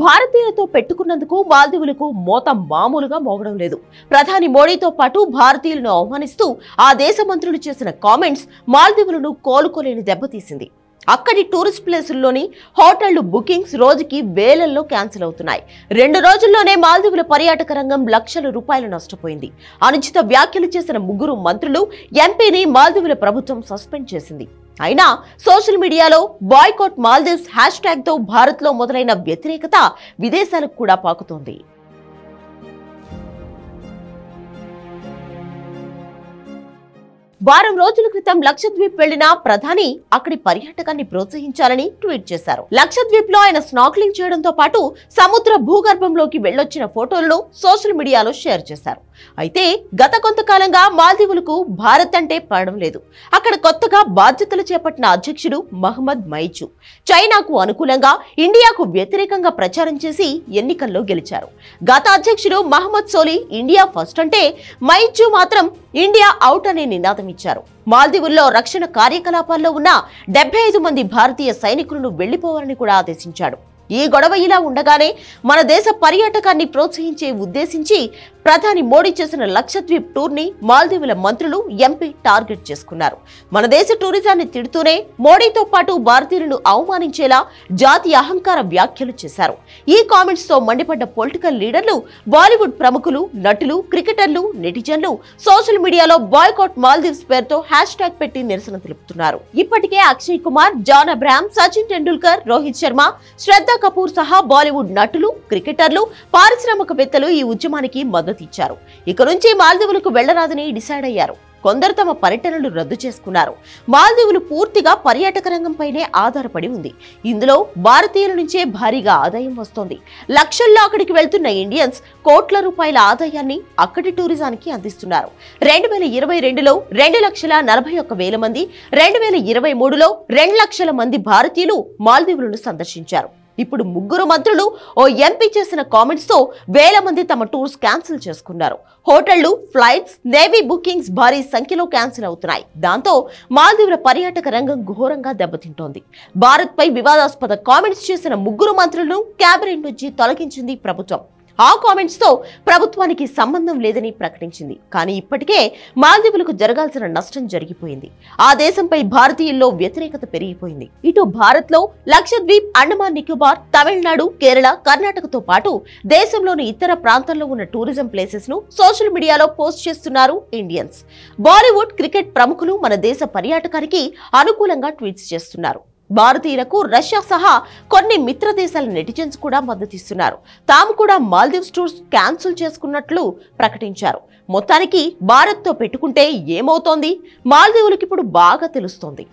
భారతీయులతో పెట్టుకున్నందుకు మాల్దీవులకు మోత మామూలుగా మోగడం లేదు. ప్రధాని మోడీతో పాటు భారతీయులను అవమానిస్తూ ఆ దేశ మంత్రులు చేసిన కామెంట్స్ మాల్దీవులను కోలుకోలేని దెబ్బతీసింది. అక్కడి టూరిస్ట్ ప్లేసుల్లోని హోటళ్ళు బుకింగ్స్ రోజుకి వేలల్లో క్యాన్సిల్ అవుతున్నాయి. రెండు రోజుల్లోనే మాల్దీవుల పర్యాటక రంగం లక్షల రూపాయలు నష్టపోయింది. అనుచిత వ్యాఖ్యలు చేసిన ముగ్గురు మంత్రులు ఎంపీని మాల్దీవుల ప్రభుత్వం సస్పెండ్ చేసింది. అయినా సోషల్ మీడియాలో బాయ్కాట్ మాల్దీవ్స్ హ్యాష్ ట్యాగ్తో భారత్లో మొదలైన వ్యతిరేకత విదేశాలకు కూడా పాకుతోంది. వారం రోజుల క్రితం లక్షద్వీప్ వెళ్ళిన ప్రధాని అక్కడి పర్యాటకాన్ని ప్రోత్సహించాలని ట్వీట్ చేశారు. లక్షద్వీప్లో ఆయన స్నాక్లింగ్ చేయడంతో పాటు సముద్ర భూగర్భంలోకి వెళ్ళొచ్చిన ఫోటోలను సోషల్ మీడియాలో షేర్ చేశారు. అయితే గత కొంతకాలంగా మాల్దీవులకు భారత్ అంటే పడడం లేదు. అక్కడ కొత్తగా బాధ్యతలు చేపట్టిన అధ్యక్షుడు మహమ్మద్ మైచు చైనాకు అనుకూలంగా ఇండియాకు వ్యతిరేకంగా ప్రచారం చేసి ఎన్నికల్లో గెలిచారు. గత అధ్యక్షుడు మహమ్మద్ సోలీ ఇండియా ఫస్ట్ అంటే మైచు మాత్రం ఇండియా అవుట్ అనే నినాదం ఇచ్చారు. మాల్దీవుల్లో రక్షణ కార్యకలాపాల్లో ఉన్న డెబ్బై ఐదు మంది భారతీయ సైనికులను వెళ్ళిపోవాలని కూడా ఆదేశించాడు. ఈ గొడవ ఇలా ఉండగానే మన దేశ పర్యాటకాన్ని ప్రోత్సహించే ఉద్దేశించి ప్రధాని మోడీ చేసిన లక్షద్వీప్ టూర్ని మాల్దీవుల మంత్రులు ఎంపీ టార్గెట్ చేసుకున్నారు. మన దేశ టూరిజాన్ని తిడుతూనే మోడీతో పాటు భారతీయులను అవమానించేలా జాతి అహంకార వ్యాఖ్యలు చేశారు. ఈ కామెంట్స్తో మండిపడ్డ పొలిటికల్ లీడర్లు బాలీవుడ్ ప్రముఖులు నటులు క్రికెటర్లు నెటిజన్లు సోషల్ మీడియాలో బాయ్కాట్ మాల్దీవ్స్ పేరుతో హ్యాష్ ట్యాగ్ పెట్టి నిరసన తెలుపుతున్నారు. ఇప్పటికే అక్షయ్ కుమార్ జాన్ అబ్రహాం సచిన్ టెండూల్కర్ రోహిత్ శర్మ శ్రద్ధా కపూర్ సహా బాలీవుడ్ నటులు క్రికెటర్లు పారిశ్రామికవేత్తలు ఈ ఉద్యమానికి మద్దతు ఇచ్చారు. ఇక నుంచి మాల్దీవులకు వెళ్ళరాదని డిసైడ్ అయ్యారు. కొందరు తమ పర్యటనలు రద్దు చేసుకున్నారు. మాల్దీవులు పూర్తిగా పర్యాటక రంగంపైనే ఆధారపడి ఉంది. ఇందులో భారతీయుల నుంచే భారీగా ఆదాయం వస్తోంది. లక్షల్లో అక్కడికి వెళ్తున్న ఇండియన్స్ కోట్ల రూపాయల ఆదాయాన్ని అక్కడి టూరిజానికి అందిస్తున్నారు. రెండు వేల ఇరవై రెండులో రెండు లక్షల నలభై ఒక్క వేల మంది రెండు వేల ఇరవై మూడులో రెండు లక్షల మంది భారతీయులు మాల్దీవులను సందర్శించారు. ఇప్పుడు ముగ్గురు మంత్రులు ఓ ఎంపీ చేసిన కామెంట్స్తో వేల మంది తమ టూర్స్ క్యాన్సిల్ చేసుకున్నారు. హోటళ్ళు ఫ్లైట్స్ నేవీ బుకింగ్స్ భారీ సంఖ్యలో క్యాన్సిల్ అవుతున్నాయి. దాంతో మాల్దీవుల పర్యాటక రంగం ఘోరంగా దెబ్బతింటోంది. భారత్పై వివాదాస్పద కామెంట్స్ చేసిన ముగ్గురు మంత్రులను క్యాబినెట్ నుంచి తొలగించింది ప్రభుత్వం. ఆ కామెంట్స్తో ప్రభుత్వానికి సంబంధం లేదని ప్రకటించింది. కానీ ఇప్పటికే మాల్దీవులకు జరగాల్సిన నష్టం జరిగిపోయింది. ఆ దేశంపై భారతీయుల్లో వ్యతిరేకత పెరిగిపోయింది. ఇటు భారత్లో లక్షద్వీప్ అండమాన్ నికోబార్ తమిళనాడు కేరళ కర్ణాటకతో పాటు దేశంలోని ఇతర ప్రాంతాల్లో ఉన్న టూరిజం ప్లేసెస్ను సోషల్ మీడియాలో పోస్ట్ చేస్తున్నారు ఇండియన్స్. బాలీవుడ్ క్రికెట్ ప్రముఖులు మన దేశ పర్యాటకానికి అనుకూలంగా ట్వీట్స్ చేస్తున్నారు. భారతీయులకు రష్యా సహా కొన్ని మిత్ర దేశాల నెటిజన్స్ కూడా మద్దతిస్తున్నారు తాము కూడా మాల్దీవ్స్ టూర్స్ క్యాన్సిల్ చేసుకున్నట్లు ప్రకటించారు. మొత్తానికి భారత్తో పెట్టుకుంటే ఏమవుతోంది? మాల్దీవులకు ఇప్పుడు బాగా తెలుస్తోంది.